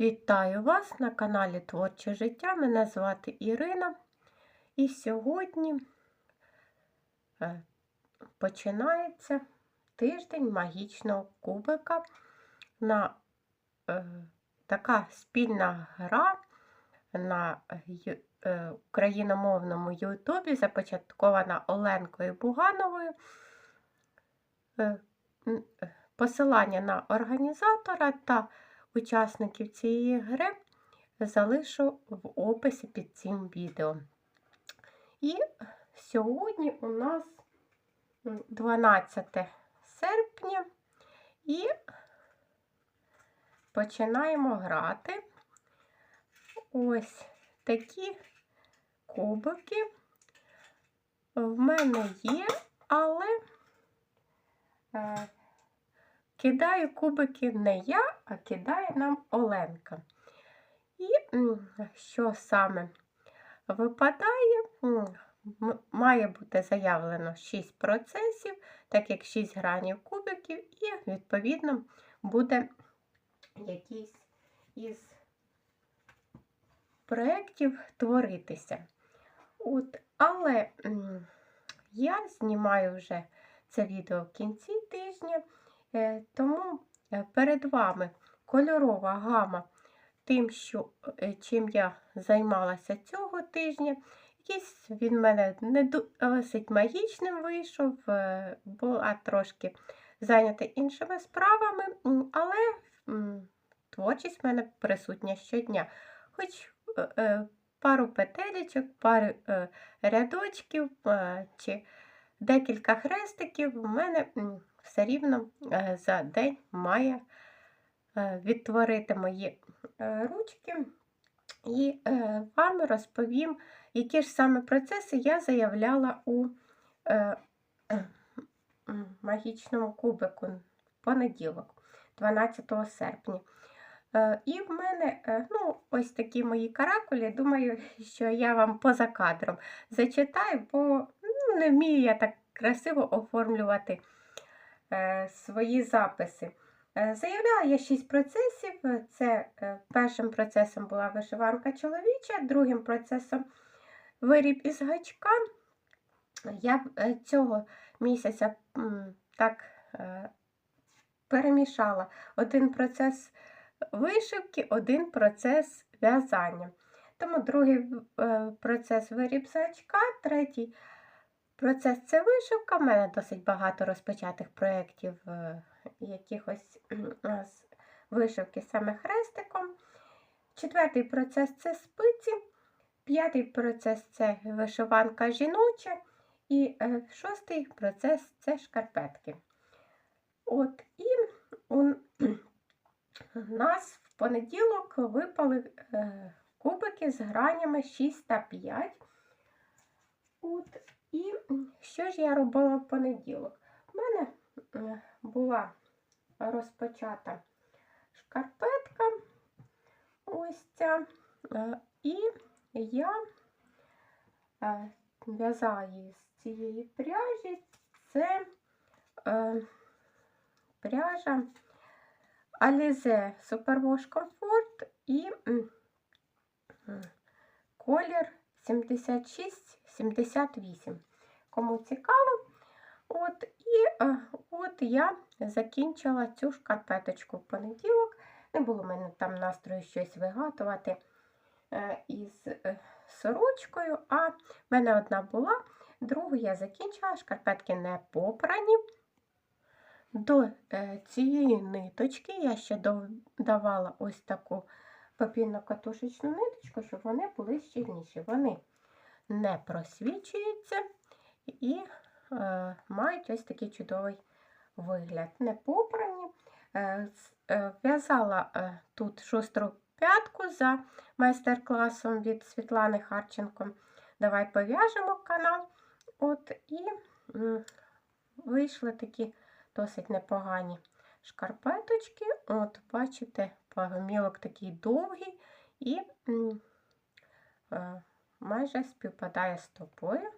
Вітаю вас на каналі Творче життя. Мене звати Ірина. І сьогодні е, починається тиждень магічного кубика на е, така спільна гра на е, україномовному Ютубі, започаткована Оленкою Бугановою. Е, е, Посилання на організатора та учасників цієї гри залишу в описі під цим відео. І сьогодні у нас 12 серпня і починаємо грати. Ось такі кубики в мене є, але е, Кидаю кубики не я, а кидає нам Оленка. І що саме випадає, має бути заявлено 6 процесів, так як 6 гранів кубиків, і, відповідно, буде якийсь із проєктів творитися. От, але я знімаю вже це відео в кінці тижня. Е, Тому е, перед вами кольорова гама тим, що, е, чим я займалася цього тижня. Якийсь він мене не досить магічним вийшов, була трошки зайнята іншими справами, але творчість в мене присутня щодня. Хоч пару петелечок, пару рядочків чи декілька хрестиків в мене все рівно е, за день має е, відтворити мої е, ручки. І вам розповім, які ж саме процеси я заявляла у магічному кубику понеділок, 12 серпня. І в мене ну, ось такі мої каракулі. Думаю, що я вам поза кадром зачитаю, бо ну, не вмію я так красиво оформлювати свої записи. Е, Заявляла я шість процесів. Е, Це е, першим процесом була вишиванка чоловіча, другим процесом виріб із гачка. Я е, цього місяця так е, перемішала один процес вишивки, один процес в'язання. Тому другий е, процес виріб з гачка, третій Процес це вишивка. У мене досить багато розпочатих проєктів е, якихось з вишивки саме хрестиком. Четвертий процес це спиці. П'ятий процес це вишиванка жіноча. І е, шостий процес це шкарпетки. От, і у нас в понеділок випали е, кубики з гранями 6 та 5. От, і що ж я робила в понеділок? У мене е, була розпочата шкарпетка. Ось ця. е, І я е, в'язаю з цієї пряжі. Це пряжа Alize Superwash Comfort і м, м, колір 76-78. Кому цікаво. От, і е, от я закінчила цю шкарпеточку в понеділок. Не було в мене там настрою щось вигадувати е, із е, сорочкою, а в мене одна була, другу я закінчила, шкарпетки не попрані. До цієї ниточки я ще додавала ось таку папірно-катушечну ниточку, щоб вони були щільніші. Вони не просвічуються і е, мають ось такий чудовий вигляд. Не попрані. Е, е, В'язала е, тут шустру п'ятку за майстер-класом від Світлани Харченко. Давай пов'яжемо канал. От, і м, вийшли такі досить непогані шкарпеточки. От, бачите, пагомілок такий довгий і е, майже співпадає з тобою.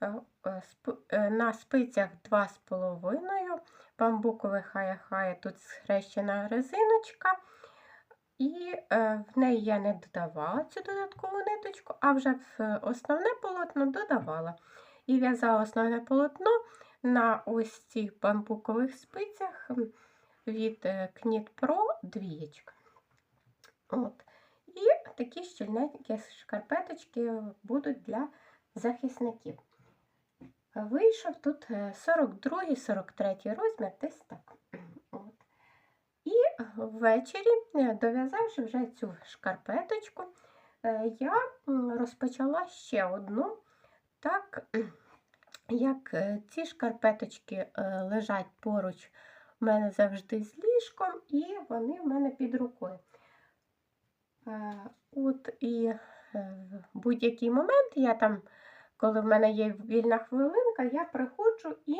Е, е, е, На спицях 2,5 бамбуковий хая-хая, тут схрещена резиночка. І в неї я не додавала цю додаткову ниточку, а вже в основне полотно додавала. І в'язала основне полотно на ось цих бамбукових спицях від Knit Pro двієчка. От. Такі щільненькі шкарпеточки будуть для захисників. Вийшов тут 42-43 розмір, десь так. От. І ввечері, е, дов'язавши вже цю шкарпеточку, е, я розпочала ще одну, так як е, ці шкарпеточки е, лежать поруч у мене завжди з ліжком, і вони в мене під рукою. Е, От і е, в будь-який момент я там, коли в мене є вільна хвилинка, я приходжу і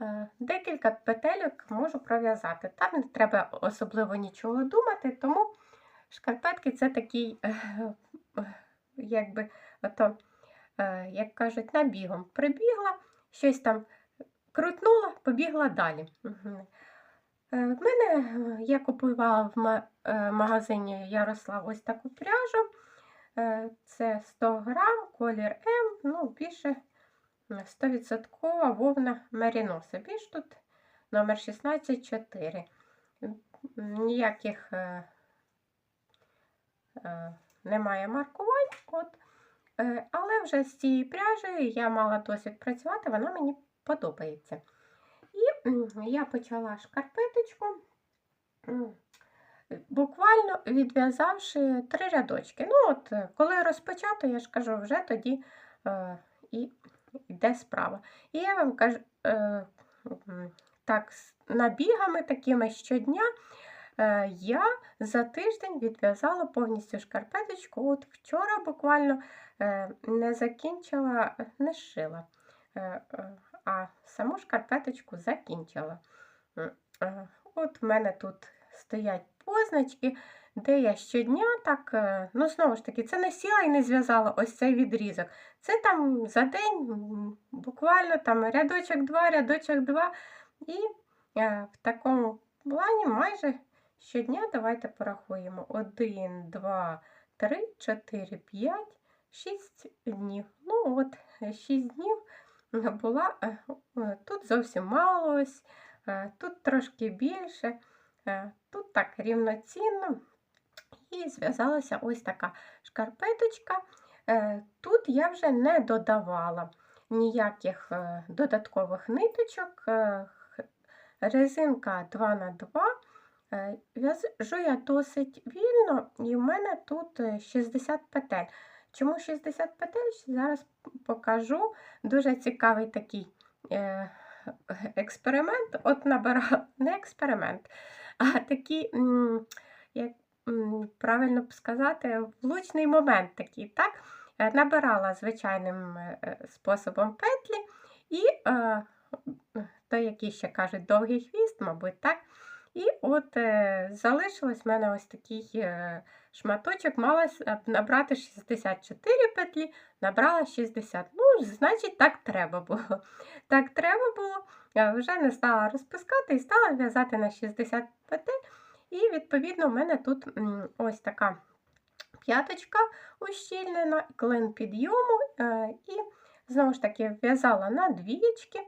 е, декілька петельок можу пров'язати. Там не треба особливо нічого думати, тому шкарпетки це такий, е, е, якби, ото, е, як кажуть, набігом. Прибігла, щось там крутнула, побігла далі. Е, В мене е, я купувала в е, магазині Ярослав ось таку пряжу. Це 100 грам, колір М, ну, більше е, 100% вовна меріноса. Більш тут номер 164. Ніяких немає маркувань. От. Але вже з цією пряжею я мала досвід працювати, вона мені подобається. І я почала шкарпеточку, буквально відв'язавши три рядочки. Ну, от, е, коли розпочато, я ж кажу, вже тоді е, і йде справа. І я вам кажу, е, так, набігами такими щодня е, я за тиждень відв'язала повністю шкарпеточку. От вчора буквально е, не закінчила, не зшила. А саму шкарпеточку закінчила. Е, От в мене тут стоять позначки, де я щодня так, е, ну знову ж таки, це не сіла і не зв'язала ось цей відрізок. Це там за день буквально там рядочок два, рядочок два. І е, в такому плані майже щодня давайте порахуємо. 1, 2, 3, 4, 5, 6 днів. Ну от, 6 днів була е, е, тут зовсім мало ось, е, тут трошки більше, тут так рівноцінно. І зв'язалася ось така шкарпеточка. Тут я вже не додавала ніяких додаткових ниточок. Резинка 2х2. Е, В'яжу я досить вільно, і в мене тут е, 60 петель. Чому 60 петель? Зараз покажу. Дуже цікавий такий е, експеримент. От набирала не експеримент, а такий, як правильно б сказати, влучний момент такий. так? Е, Набирала звичайним е, е, способом петлі і е, той, який ще кажуть, довгий хвіст, мабуть, так. І от е, залишилось в мене ось такий е, шматочок, мала е, набрати 64 петлі, набрала 60. Ну, значить, так треба було. Так треба було. Я вже не стала розпускати і стала в'язати на 60 петель. І, відповідно, в мене тут ось така п'яточка ущільнена, клин підйому. е, І знову ж таки в'язала на двієчки.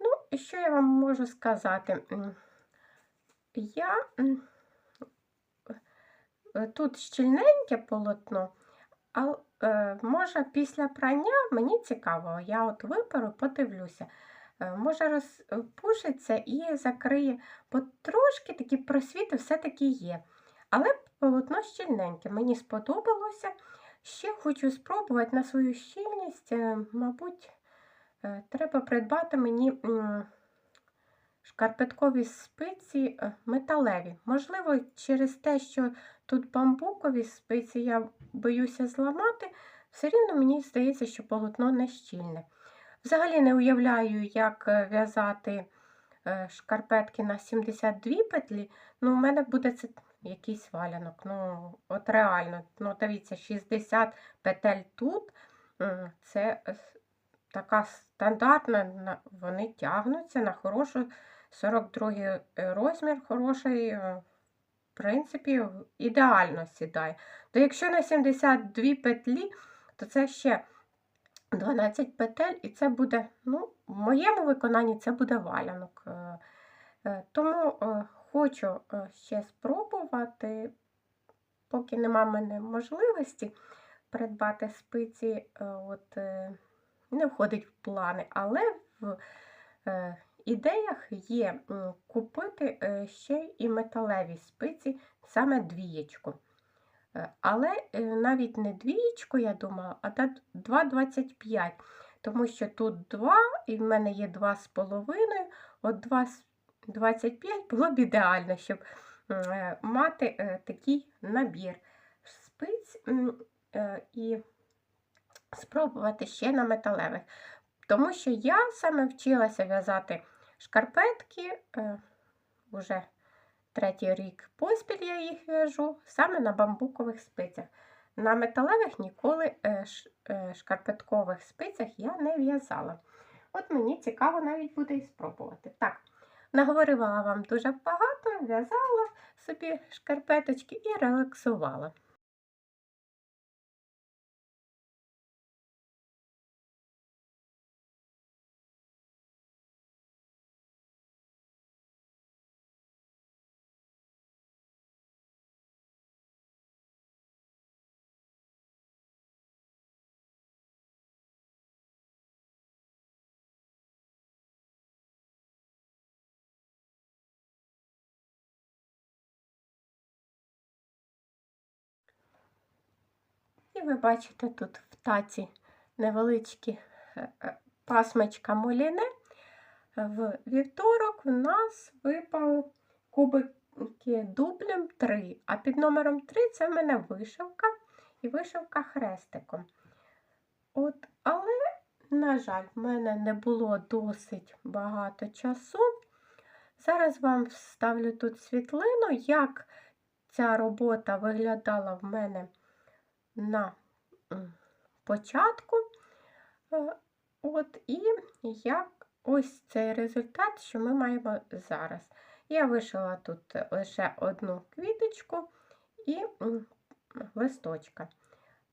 Ну, що я вам можу сказати? Я тут щільненьке полотно, а е, може після прання мені цікаво, я от виперу, подивлюся. Е, Може розпушиться і закриє, бо трошки такі просвіти все-таки є. Але полотно щільненьке, мені сподобалося. Ще хочу спробувати на свою щільність, е, мабуть, е, треба придбати мені м, шкарпеткові спиці е, металеві. Можливо, через те, що тут бамбукові спиці, я боюся зламати, все рівно мені здається, що полотно не щільне. Взагалі не уявляю, як е, в'язати е, шкарпетки на 72 петлі. Ну, у мене буде це якийсь валянок. Ну, от реально, ну, дивіться, 60 петель тут. Це така стандартна, вони тягнуться на хорошу 42 розмір, хороший е, принципі, ідеально сідає. То якщо на 72 петлі, то це ще 12 петель, і це буде, ну, в моєму виконанні це буде валянок. Е, е, Тому е, хочу е, ще спробувати, поки нема в мене можливості придбати спиці, е, от, е, не входить в плани, але в е, ідеях є купити е, ще і металеві спиці, саме двієчку. Е, Але е, навіть не двієчку, я думала, а 2,25. Тому що тут 2, і в мене є 2,5. От 2,25 було б ідеально, щоб мати такий набір спиць і спробувати ще на металевих. Тому що я саме вчилася в'язати шкарпетки е, уже третій рік поспіль я їх в'яжу саме на бамбукових спицях. На металевих ніколи е, е, шкарпеткових спицях я не в'язала. От мені цікаво навіть буде і спробувати. Так, наговорила вам дуже багато, в'язала собі шкарпеточки і релаксувала. І ви бачите тут в таці невеличкі е, е, пасмичка моліне. В вівторок в нас випали кубики дублем 3, а під номером 3 це в мене вишивка і вишивка хрестиком. От, але, на жаль, в мене не було досить багато часу. Зараз вам вставлю тут світлину, як ця робота виглядала в мене на початку. Е, От, і як ось цей результат, що ми маємо зараз. Я вишила тут лише одну квіточку і листочка.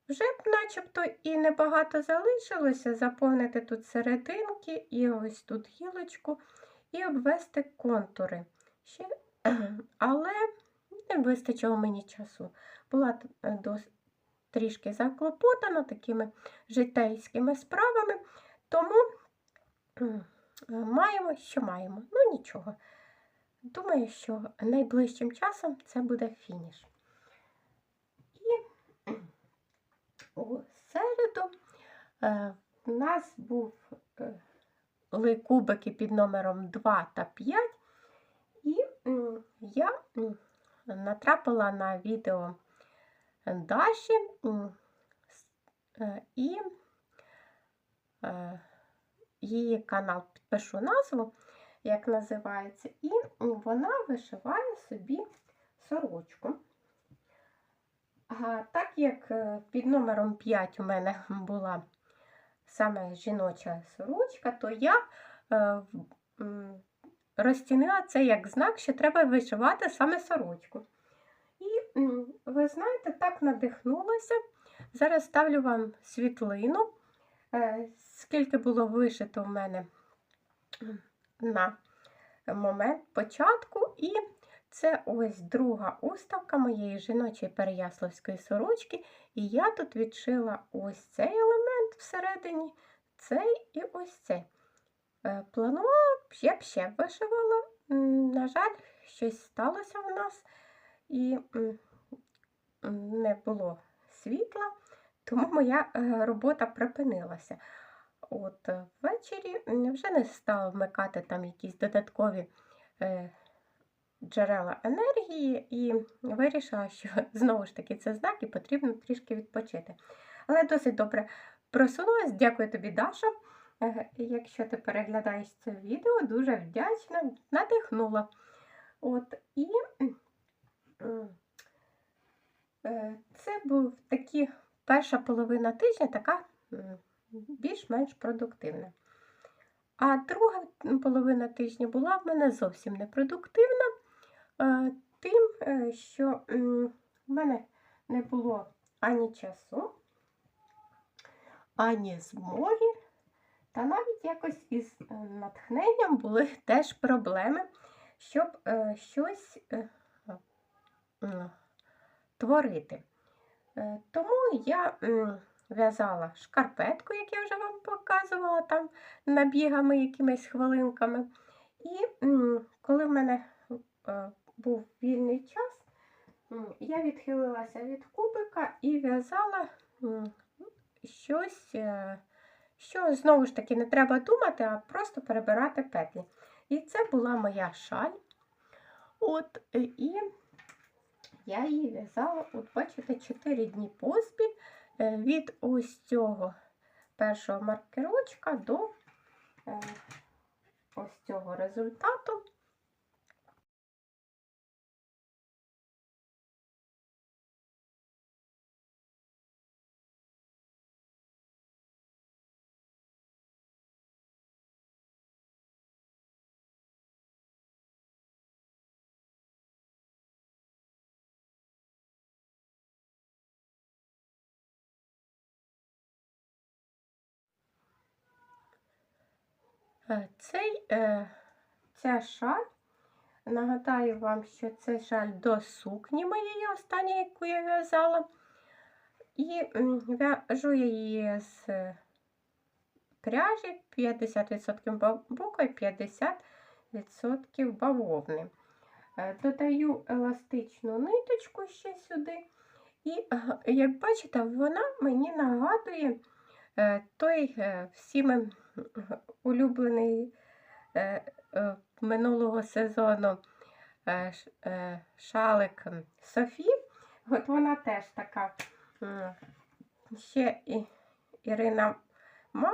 Вже б начебто і небагато залишилося заповнити тут серединки, і ось тут гілочку, і обвести контури. Ще, але не вистачило мені часу. Була е, трішки заклопотана такими житейськими справами, тому маємо, що маємо. Ну нічого. Думаю, що найближчим часом це буде фініш. І у середу е, в нас був е, кубики під номером 2 та 5, і я натрапила на відео Даші е, і е, її канал підпишу назву, як називається, і вона вишиває собі сорочку. А так як е, під номером 5 у мене була саме жіноча сорочка, то я розцінила це як знак, що треба вишивати саме сорочку. Ви знаєте, так надихнулася. Зараз ставлю вам світлину, е, скільки було вишито в мене на момент початку. І це ось друга уставка моєї жіночої переяславської сорочки. І я тут відшила ось цей елемент всередині, цей і ось цей. Е, Планувала, я б ще вишивала. На жаль, щось сталося в нас і не було світла, тому моя е, робота припинилася. От е, ввечері вже не стала вмикати там якісь додаткові е, джерела енергії і вирішила, що знову ж таки це знак і потрібно трішки відпочити. Але досить добре просунулась. Дякую тобі, Даша. Якщо ти переглядаєш це відео, дуже вдячна, надихнула. От, і це був такі перша половина тижня, така більш-менш продуктивна. А друга половина тижня була в мене зовсім непродуктивна. Е, тим, е, що в мене не було ані часу, ані змоги, та навіть якось із е, натхненням були теж проблеми, щоб е, щось е, творити. Е, Тому я в'язала шкарпетку, як я вже вам показувала, там набігами якимись хвилинками. І коли в мене е, був вільний час, я відхилилася від кубика і в'язала щось, е, що знову ж таки не треба думати, а просто перебирати петлі. І це була моя шаль. От, і я її в'язала, от бачите, 4 дні поспіль е, від ось цього першого маркерочка до е, ось цього результату. Цей, е, ця шаль, нагадаю вам, що це шаль до сукні моєї останньої, яку я в'язала. І в'яжу я її з е, пряжі 50% бамбука і 50% бавовни. Е, Додаю еластичну ниточку ще сюди. І, е, як бачите, вона мені нагадує е, той е, всіми улюблений е, е, минулого сезону е, шалик Софі. От вона теж така. Ще і Ірина Ма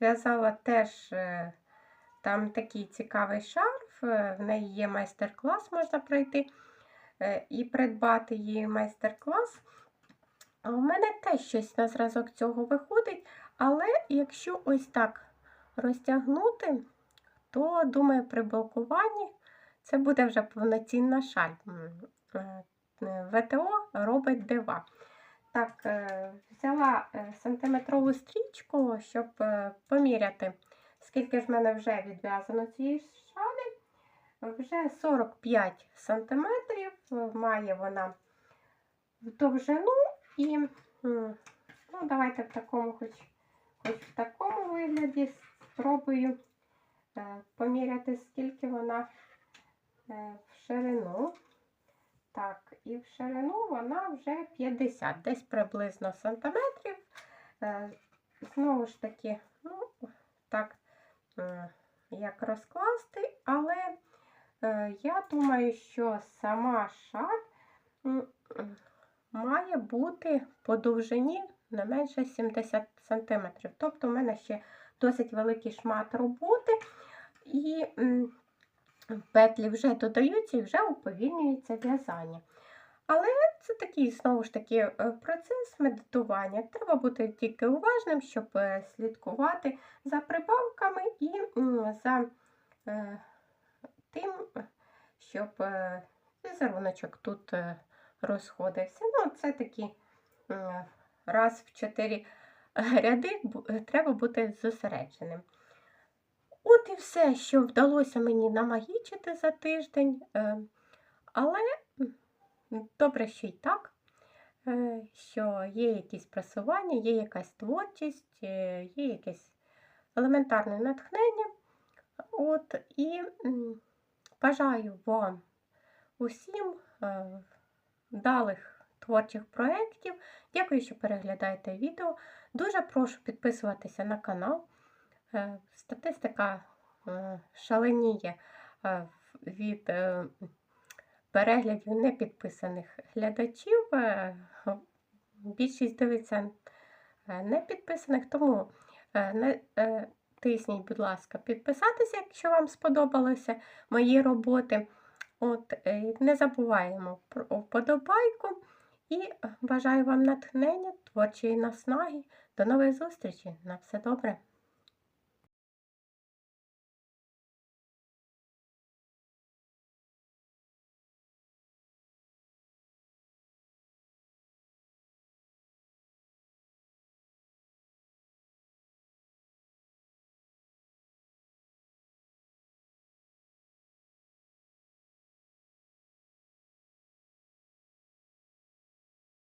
в'язала теж там такий цікавий шарф. В неї є майстер-клас, можна пройти і придбати її майстер-клас. А у мене теж щось на зразок цього виходить, але якщо ось так розтягнути, то, думаю, при блокуванні це буде вже повноцінна шаль. Е, е, ВТО робить дива. Так, е, взяла сантиметрову стрічку, щоб поміряти, скільки ж в мене вже відв'язано цієї шалі. Вже 45 сантиметрів е, має вона в довжину і ну, давайте в такому, хоч, хоч в такому вигляді спробую е, поміряти, скільки вона е, в ширину. Так, і в ширину вона вже 50, десь приблизно сантиметрів. Е, Знову ж таки, ну, так, як розкласти, але я думаю, що сама м, має бути по довжині не менше 70 см. Тобто, в мене ще досить великий шмат роботи, і петлі вже додаються і вже уповільнюється в'язання. Але це такий, знову ж таки, е, процес медитування. Треба бути тільки уважним, щоб е, слідкувати за прибавками і за е, тим, щоб візеруночок тут розходився. Ну, це такі раз в чотири ряди е, треба бути зосередженим. От і все, що вдалося мені намагічити за тиждень. е, Але добре, що й так, е, що є якісь просування, є якась творчість, е, є якесь елементарне натхнення. От, і бажаю вам усім е, вдалих творчих проєктів. Дякую, що переглядаєте відео. Дуже прошу підписуватися на канал. Е, Статистика е, шаленіє е, від переглядів непідписаних глядачів. Більшість дивиться непідписаних, тому тисніть, будь ласка, підписатися, якщо вам сподобалися мої роботи. От, не забуваємо про вподобайку і бажаю вам натхнення, творчої наснаги. До нових зустрічей. На все добре.